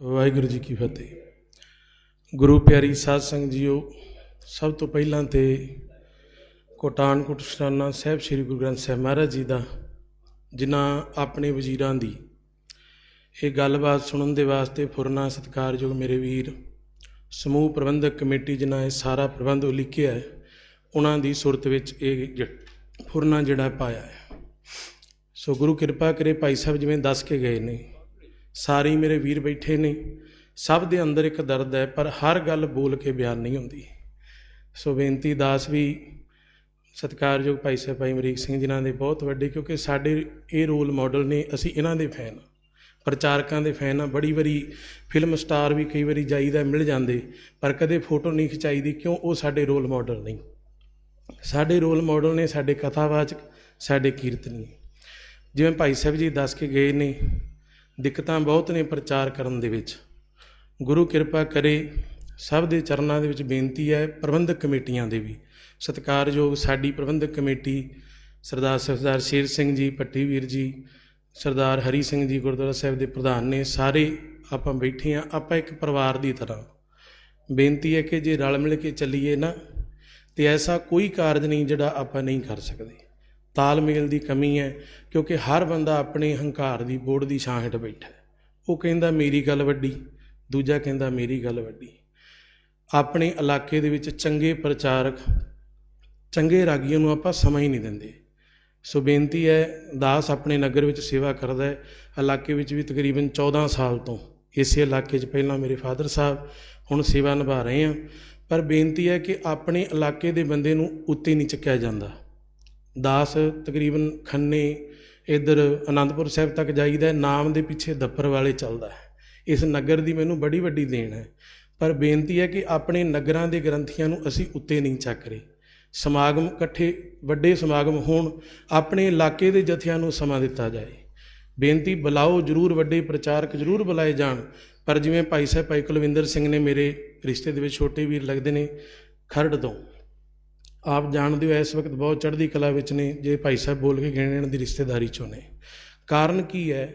ਵਾਹਿਗੁਰੂ ਜੀ ਕੀ ਫਤਿਹ। ਗੁਰੂ ਪਿਆਰੀ ਸਾਧ ਸੰਗਤ ਜੀਓ, ਸਭ ਤੋਂ ਪਹਿਲਾਂ ਤੇ ਕੋਟਾਨਕੋਟ ਸ਼ਰਾਨਾ ਸਾਹਿਬ ਸ੍ਰੀ ਗੁਰੂ ਗ੍ਰੰਥ ਸਾਹਿਬ ਮਹਾਰਾਜ ਜੀ ਦਾ, ਜਿਨ੍ਹਾਂ ਆਪਣੇ ਵਜ਼ੀਰਾਂ ਦੀ ਇਹ ਗੱਲਬਾਤ ਸੁਣਨ ਦੇ ਵਾਸਤੇ ਫੁਰਨਾ ਸਤਿਕਾਰਯੋਗ ਮੇਰੇ ਵੀਰ, ਸਮੂਹ ਪ੍ਰਬੰਧਕ ਕਮੇਟੀ ਜਿਨ੍ਹਾਂ ਇਹ ਸਾਰਾ ਪ੍ਰਬੰਧ ਉਲੀਕਿਆ ਹੈ, ਉਹਨਾਂ ਦੀ ਸੁਰਤ ਵਿੱਚ ਇਹ ਫੁਰਨਾ ਜਿਹੜਾ ਪਾਇਆ ਹੈ। ਸੋ ਗੁਰੂ ਕਿਰਪਾ ਕਰੇ ਭਾਈ ਸਾਹਿਬ ਜਿਵੇਂ ਦੱਸ ਕੇ ਗਏ ਨੇ ਸਾਰੇ ਮੇਰੇ ਵੀਰ ਬੈਠੇ ਨੇ। ਸਭ ਦੇ ਅੰਦਰ ਇੱਕ ਦਰਦ ਹੈ, ਪਰ ਹਰ ਗੱਲ ਬੋਲ ਕੇ ਬਿਆਨ ਨਹੀਂ ਹੁੰਦੀ। ਸੋ ਬੇਨਤੀ ਦਾਸ ਵੀ, ਸਤਿਕਾਰਯੋਗ ਭਾਈ ਸਾਹਿਬ, ਭਾਈ ਅਮਰੀਕ ਸਿੰਘ ਜਿਨ੍ਹਾਂ ਦੇ ਬਹੁਤ ਵੱਡੇ, ਕਿਉਂਕਿ ਸਾਡੇ ਇਹ ਰੋਲ ਮਾਡਲ ਨੇ, ਅਸੀਂ ਇਹਨਾਂ ਦੇ ਫੈਨ ਪ੍ਰਚਾਰਕਾਂ ਦੇ ਫੈਨ ਆ ਬੜੀ ਵਾਰੀ ਫਿਲਮ ਸਟਾਰ ਵੀ ਕਈ ਵਾਰੀ ਜਾਈਦਾ, ਮਿਲ ਜਾਂਦੇ, ਪਰ ਕਦੇ ਫੋਟੋ ਨਹੀਂ ਖਿਚਾਈ ਦੀ ਕਿਉਂ? ਉਹ ਸਾਡੇ ਰੋਲ ਮਾਡਲ ਨਹੀਂ। ਸਾਡੇ ਰੋਲ ਮਾਡਲ ਨੇ ਸਾਡੇ ਕਥਾਵਾਚਕ, ਸਾਡੇ ਕੀਰਤਨੀ। ਜਿਵੇਂ ਭਾਈ ਸਾਹਿਬ ਜੀ ਦੱਸ ਕੇ ਗਏ ਨੇ ਦਿੱਕਤਾਂ ਬਹੁਤ ਨੇ ਪ੍ਰਚਾਰ ਕਰਨ ਦੇ ਵਿੱਚ। ਗੁਰੂ ਕਿਰਪਾ ਕਰੇ, ਸਭ ਦੇ ਚਰਨਾਂ ਦੇ ਵਿੱਚ ਬੇਨਤੀ ਹੈ ਪ੍ਰਬੰਧਕ ਕਮੇਟੀਆਂ ਦੇ ਵੀ। ਸਤਿਕਾਰਯੋਗ ਸਾਡੀ ਪ੍ਰਬੰਧਕ ਕਮੇਟੀ, ਸਰਦਾਰ ਸਰਦਾਰ ਸ਼ੇਰ ਸਿੰਘ ਜੀ ਪੱਟੀ ਵੀਰ ਜੀ, ਸਰਦਾਰ ਹਰੀ ਸਿੰਘ ਜੀ ਗੁਰਦੁਆਰਾ ਸਾਹਿਬ ਦੇ ਪ੍ਰਧਾਨ ਨੇ ਸਾਰੇ ਆਪਾਂ ਬੈਠੇ ਆ ਆਪਾਂ ਇੱਕ ਪਰਿਵਾਰ ਦੀ ਤਰ੍ਹਾਂ। ਬੇਨਤੀ ਹੈ ਕਿ ਜੇ ਰਲ ਮਿਲ ਕੇ ਚੱਲੀਏ ਨਾ, ਤੇ ਐਸਾ ਕੋਈ ਕਾਰਜ ਨਹੀਂ ਜਿਹੜਾ ਆਪਾਂ ਨਹੀਂ ਕਰ ਸਕਦੇ। ਤਾਲਮੇਲ ਦੀ ਕਮੀ ਹੈ, ਕਿਉਂਕਿ ਹਰ ਬੰਦਾ ਆਪਣੇ ਹੰਕਾਰ ਦੀ ਬੋੜ ਦੀ ਛਾਂ ਹੇਠ ਬੈਠਾ ਉਹ ਕਹਿੰਦਾ, ਮੇਰੀ ਗੱਲ ਵੱਡੀ। ਦੂਜਾ ਕਹਿੰਦਾ, ਮੇਰੀ ਗੱਲ ਵੱਡੀ। ਆਪਣੇ ਇਲਾਕੇ ਦੇ ਵਿੱਚ ਚੰਗੇ ਪ੍ਰਚਾਰਕ, ਚੰਗੇ ਰਾਗੀਆਂ ਨੂੰ ਆਪਾਂ ਸਮਾਂ ਹੀ ਨਹੀਂ ਦਿੰਦੇ। ਸੋ ਬੇਨਤੀ ਹੈ, ਦਾਸ ਆਪਣੇ ਨਗਰ ਵਿੱਚ ਸੇਵਾ ਕਰਦਾ ਹੈ। ਇਲਾਕੇ ਵਿੱਚ ਵੀ ਤਕਰੀਬਨ 14 ਸਾਲ ਤੋਂ ਇਸੇ ਇਲਾਕੇ 'ਚ ਪਹਿਲਾਂ ਮੇਰੇ ਫਾਦਰ ਸਾਹਿਬ ਹੁਣ ਸੇਵਾ ਨਿਭਾ ਰਹੇ ਆ। ਪਰ ਬੇਨਤੀ ਹੈ ਕਿ ਆਪਣੇ ਇਲਾਕੇ ਦੇ ਬੰਦੇ ਨੂੰ ਉੱਤੇ ਨਹੀਂ ਚੱਕਿਆ ਜਾਂਦਾ। ਦਾਸ ਤਕਰੀਬਨ ਖੰਨੇ ਇਧਰ ਆਨੰਦਪੁਰ ਸਾਹਿਬ ਤੱਕ ਜਾਈਦਾ ਨਾਮ ਦੇ ਪਿੱਛੇ ਦੱਪਰ ਵਾਲੇ ਚੱਲਦਾ ਹੈ। ਇਸ ਨਗਰ ਦੀ ਮੈਨੂੰ ਬੜੀ ਵੱਡੀ ਦੇਣ ਹੈ। ਪਰ ਬੇਨਤੀ ਹੈ ਕਿ ਆਪਣੇ ਨਗਰਾਂ ਦੇ ਗ੍ਰੰਥੀਆਂ ਨੂੰ ਅਸੀਂ ਉੱਤੇ ਨਹੀਂ ਚੱਕ ਰਹੇ। ਸਮਾਗਮ ਇਕੱਠੇ, ਵੱਡੇ ਸਮਾਗਮ ਹੋਣ, ਆਪਣੇ ਇਲਾਕੇ ਦੇ ਜਥਿਆਂ ਨੂੰ ਸਮਾਂ ਦਿੱਤਾ ਜਾਏ। ਬੇਨਤੀ, ਬੁਲਾਓ, ਜਰੂਰ ਵੱਡੇ ਪ੍ਰਚਾਰਕ ਜਰੂਰ ਬੁਲਾਏ ਜਾਣ। ਪਰ ਜਿਵੇਂ ਭਾਈ ਸਾਹਿਬ ਭਾਈ ਕੁਲਵਿੰਦਰ ਸਿੰਘ ਨੇ ਮੇਰੇ ਰਿਸ਼ਤੇ ਦੇ ਵਿੱਚ ਛੋਟੇ ਵੀਰ ਲੱਗਦੇ ਨੇ, ਖਰੜ ਤੋਂ। ਆਪ ਜਾਣਦੇ ਹੋ ਇਸ ਵਕਤ ਬਹੁਤ ਚੜ੍ਹਦੀ ਕਲਾ ਵਿੱਚ ਨੇ, ਜੇ ਭਾਈ ਸਾਹਿਬ ਬੋਲ ਕੇ ਗਏ ਨੇ ਇਹਨਾਂ ਦੀ ਰਿਸ਼ਤੇਦਾਰੀ ਚੋਂ ਨੇ। ਕਾਰਨ ਕੀ ਹੈ?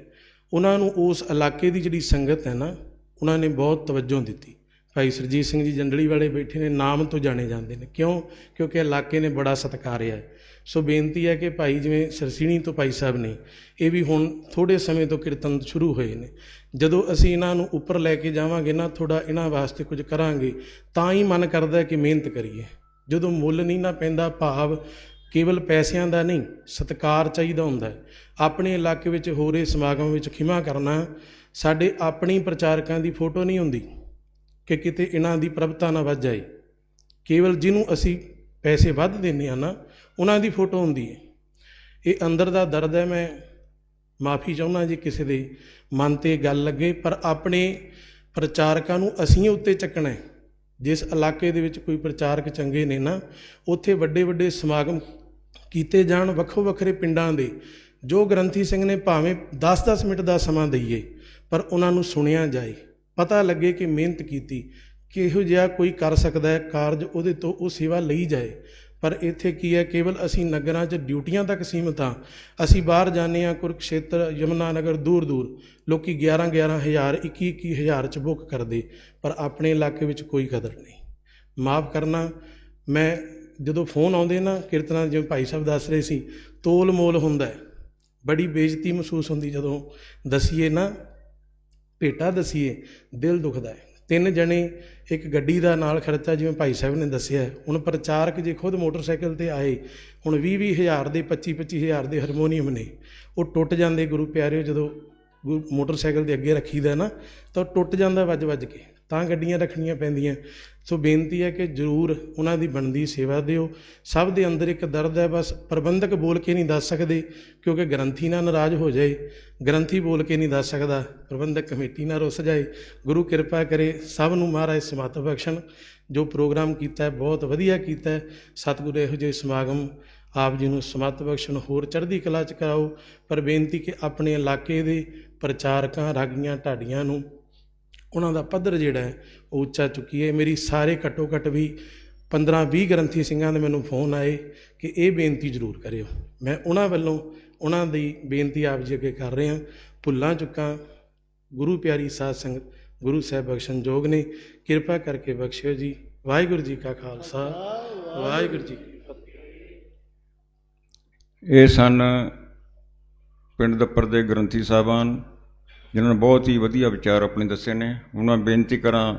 ਉਹਨਾਂ ਨੂੰ ਉਸ ਇਲਾਕੇ ਦੀ ਜਿਹੜੀ ਸੰਗਤ ਹੈ ਨਾ, ਉਹਨਾਂ ਨੇ ਬਹੁਤ ਤਵੱਜੋ ਦਿੱਤੀ। ਭਾਈ ਸਰਜੀਤ ਸਿੰਘ ਜੀ ਜੰਡਲੀ ਵਾਲੇ ਬੈਠੇ ਨੇ, ਨਾਮ ਤੋਂ ਜਾਣੇ ਜਾਂਦੇ ਨੇ। ਕਿਉਂ? ਕਿਉਂਕਿ ਇਲਾਕੇ ਨੇ ਬੜਾ ਸਤਿਕਾਰਿਆ ਹੈ ਸੋ ਬੇਨਤੀ ਹੈ ਕਿ ਭਾਈ ਜਿਵੇਂ ਸਰਸੀਣੀ ਤੋਂ ਭਾਈ ਸਾਹਿਬ ਨੇ, ਇਹ ਵੀ ਹੁਣ ਥੋੜੇ ਸਮੇਂ ਤੋਂ ਕੀਰਤਨ ਸ਼ੁਰੂ ਹੋਏ ਨੇ। ਜਦੋਂ ਅਸੀਂ ਇਹਨਾਂ ਨੂੰ ਉੱਪਰ ਲੈ ਕੇ ਜਾਵਾਂਗੇ ਨਾ ਥੋੜਾ ਇਹਨਾਂ ਵਾਸਤੇ ਕੁਝ ਕਰਾਂਗੇ, ਤਾਂ ਹੀ ਮਨ ਕਰਦਾ ਕਿ ਮਿਹਨਤ ਕਰੀਏ। ਜਦੋਂ ਮੁੱਲ ਨਹੀਂ ਨਾ ਪੈਂਦਾ, ਭਾਵ ਕੇਵਲ ਪੈਸਿਆਂ ਦਾ ਨਹੀਂ, ਸਤਕਾਰ ਚਾਹੀਦਾ ਹੁੰਦਾ ਆਪਣੇ ਇਲਾਕੇ ਵਿੱਚ ਹੋ ਰਹੇ ਸਮਾਗਮ ਵਿੱਚ ਖਿਮਾ ਕਰਨਾ, ਸਾਡੇ ਆਪਣੀ ਪ੍ਰਚਾਰਕਾਂ ਦੀ ਫੋਟੋ ਨਹੀਂ ਹੁੰਦੀ ਕਿ ਕਿਤੇ ਇਹਨਾਂ ਦੀ ਪ੍ਰਭਤਾ ਨਾ ਵੱਜ ਜਾਏ। ਕੇਵਲ ਜਿਹਨੂੰ ਅਸੀਂ ਪੈਸੇ ਵੱਧ ਦਿੰਦੇ ਆ ਨਾ ਉਹਨਾਂ ਦੀ ਫੋਟੋ ਹੁੰਦੀ ਹੈ। ਇਹ ਅੰਦਰ ਦਾ ਦਰਦ ਹੈ, ਮੈਂ ਮਾਫੀ ਚਾਹੁੰਦਾ ਜੀ ਕਿਸੇ ਦੇ ਮਨ ਤੇ ਗੱਲ ਲੱਗੇ, ਪਰ ਆਪਣੇ ਪ੍ਰਚਾਰਕਾਂ ਨੂੰ ਅਸੀਂ ਉੱਤੇ ਚੱਕਣਾ ਹੈ। ਜਿਸ ਇਲਾਕੇ ਦੇ ਵਿੱਚ ਕੋਈ ਪ੍ਰਚਾਰਕ ਚੰਗੇ ਨੇ ਨਾ, ਉੱਥੇ ਵੱਡੇ ਵੱਡੇ ਸਮਾਗਮ ਕੀਤੇ ਜਾਣ ਵੱਖੋ ਵੱਖਰੇ ਪਿੰਡਾਂ ਦੇ, ਜੋ ਗ੍ਰੰਥੀ ਸਿੰਘ ਨੇ ਭਾਵੇਂ 10-10 ਮਿੰਟ ਦਾ ਸਮਾਂ ਦਈਏ, ਪਰ ਉਹਨਾਂ ਨੂੰ ਸੁਣਿਆ ਜਾਏ। ਪਤਾ ਲੱਗੇ ਕਿ ਮਿਹਨਤ ਕੀਤੀ, ਕਿਹੋ ਜਿਹਾ ਕੋਈ ਕਰ ਸਕਦਾ ਹੈ, ਕਾਰਜ ਉਹਦੇ ਤੋਂ ਉਹ ਸੇਵਾ ਲਈ ਜਾਏ। ਪਰ ਇੱਥੇ ਕੀ ਹੈ, ਕੇਵਲ ਅਸੀਂ ਨਗਰਾਂ 'ਚ ਡਿਊਟੀਆਂ ਤੱਕ ਸੀਮਤ ਹਾਂ। ਅਸੀਂ ਬਾਹਰ ਜਾਂਦੇ ਹਾਂ, ਕੁਰਕਸ਼ੇਤਰ, ਯਮਨਾ ਨਗਰ ਦੂਰ ਦੂਰ। ਲੋਕੀ 11 11 ਹਜ਼ਾਰ 21 21 ਹਜ਼ਾਰ 'ਚ ਬੁੱਕ ਕਰਦੇ, ਪਰ ਆਪਣੇ ਇਲਾਕੇ ਵਿੱਚ ਕੋਈ ਕਦਰ ਨਹੀਂ। ਮਾਫ ਕਰਨਾ, ਮੈਂ ਜਦੋਂ ਫੋਨ ਆਉਂਦੇ ਨਾ, ਕੀਰਤਨਾਂ ਜਿਵੇਂ ਭਾਈ ਸਾਹਿਬ ਦੱਸ ਰਹੇ ਸੀ, ਤੋਲ ਮੋਲ ਹੁੰਦਾ ਹੈ। ਬੜੀ ਬੇਇੱਜ਼ਤੀ ਮਹਿਸੂਸ ਹੁੰਦੀ ਜਦੋਂ ਦਸੀਏ ਨਾ, ਭੇਟਾ ਦਸੀਏ, ਦਿਲ ਦੁਖਦਾ ਹੈ। ਤਿੰਨ ਜਣੇ ਇੱਕ ਗੱਡੀ ਦਾ ਨਾਲ ਖਰਚਾ ਜਿਵੇਂ ਭਾਈ ਸਾਹਿਬ ਨੇ ਦੱਸਿਆ। ਹੁਣ ਪ੍ਰਚਾਰਕ ਜੇ ਖੁਦ ਮੋਟਰਸਾਈਕਲ ਤੇ ਆਏ, ਹੁਣ 20 20 ਹਜ਼ਾਰ ਦੇ 25 25 ਹਜ਼ਾਰ ਦੇ ਹਾਰਮੋਨੀਅਮ ਨੇ, ਉਹ ਟੁੱਟ ਜਾਂਦੇ ਗੁਰੂ ਪਿਆਰਿਓ, ਜਦੋਂ ਗੁਰੂ ਮੋਟਰਸਾਈਕਲ ਦੇ ਅੱਗੇ ਰੱਖੀਦਾ ਨਾ, ਤਾਂ ਉਹ ਟੁੱਟ ਜਾਂਦਾ ਵੱਜ ਵੱਜ ਕੇ। ਤਾਂ ਗੱਡੀਆਂ ਰੱਖਣੀਆਂ ਪੈਂਦੀਆਂ। ਸੋ ਬੇਨਤੀ ਹੈ ਕਿ ਜਰੂਰ ਉਹਨਾਂ ਦੀ ਬਣਦੀ ਸੇਵਾ ਦਿਓ। ਸਭ ਦੇ ਅੰਦਰ ਇੱਕ ਦਰਦ ਹੈ, ਬਸ ਪ੍ਰਬੰਧਕ ਬੋਲ ਕੇ ਨਹੀਂ ਦੱਸ ਸਕਦੇ, ਕਿਉਂਕਿ ਗ੍ਰੰਥੀ ਨਾਲ ਨਾਰਾਜ਼ ਹੋ ਜਾਏ। ਗ੍ਰੰਥੀ ਬੋਲ ਕੇ ਨਹੀਂ ਦੱਸ ਸਕਦਾ, ਪ੍ਰਬੰਧਕ ਕਮੇਟੀ ਨਾਲ ਰੁੱਸ ਜਾਏ। ਗੁਰੂ ਕਿਰਪਾ ਕਰੇ ਸਭ ਨੂੰ ਮਹਾਰਾਜ ਸਮਤ ਬਖਸ਼ਣ। ਜੋ ਪ੍ਰੋਗਰਾਮ ਕੀਤਾ ਹੈ, ਬਹੁਤ ਵਧੀਆ ਕੀਤਾ ਹੈ। ਸਤਿਗੁਰੂ ਇਹੋ ਜਿਹੇ ਸਮਾਗਮ ਆਪ ਜੀ ਨੂੰ ਸਮਤ ਬਖਸ਼ਣ, ਹੋਰ ਚੜ੍ਹਦੀ ਕਲਾ ਚ ਕਰਾਓ। ਪਰ ਬੇਨਤੀ ਕਿ ਆਪਣੇ ਇਲਾਕੇ ਦੇ ਪ੍ਰਚਾਰਕਾਂ, ਰਾਗੀਆਂ, ਢਾਡੀਆਂ ਨੂੰ ਉਹਨਾਂ ਦਾ ਪੱਧਰ ਜਿਹੜਾ ਹੈ, ਉਹ ਉੱਚਾ ਚੁੱਕੀ ਹੈ। ਮੇਰੀ ਸਾਰੇ ਘੱਟੋ ਘੱਟ ਵੀ 15-20 ਗ੍ਰੰਥੀ ਸਿੰਘਾਂ ਦੇ ਮੈਨੂੰ ਫੋਨ ਆਏ ਕਿ ਇਹ ਬੇਨਤੀ ਜ਼ਰੂਰ ਕਰਿਓ। ਮੈਂ ਉਹਨਾਂ ਵੱਲੋਂ ਉਹਨਾਂ ਦੀ ਬੇਨਤੀ ਆਪ ਜੀ ਅੱਗੇ ਕਰ ਰਿਹਾ। ਭੁੱਲਾਂ ਚੁੱਕਾਂ ਗੁਰੂ ਪਿਆਰੀ ਸਾਧ ਸੰਗਤ, ਗੁਰੂ ਸਾਹਿਬ ਬਖਸ਼ਣ ਜੋਗ ਨੇ। ਕਿਰਪਾ ਕਰਕੇ ਬਖਸ਼ਿਓ ਜੀ। ਵਾਹਿਗੁਰੂ ਜੀ ਕਾ ਖਾਲਸਾ। ਵਾਹਿਗੁਰੂ ਜੀ ਇਹ ਸਨ ਪਿੰਡ ਦੱਪਰ ਦੇ ਗ੍ਰੰਥੀ ਸਾਹਿਬਾਨ। ਜਿਨ੍ਹਾਂ ਨੇ ਬਹੁਤ ਹੀ ਵਧੀਆ ਵਿਚਾਰ ਆਪਣੇ ਦੱਸੇ ਨੇ। ਉਹਨਾਂ ਬੇਨਤੀ ਕਰਾਂ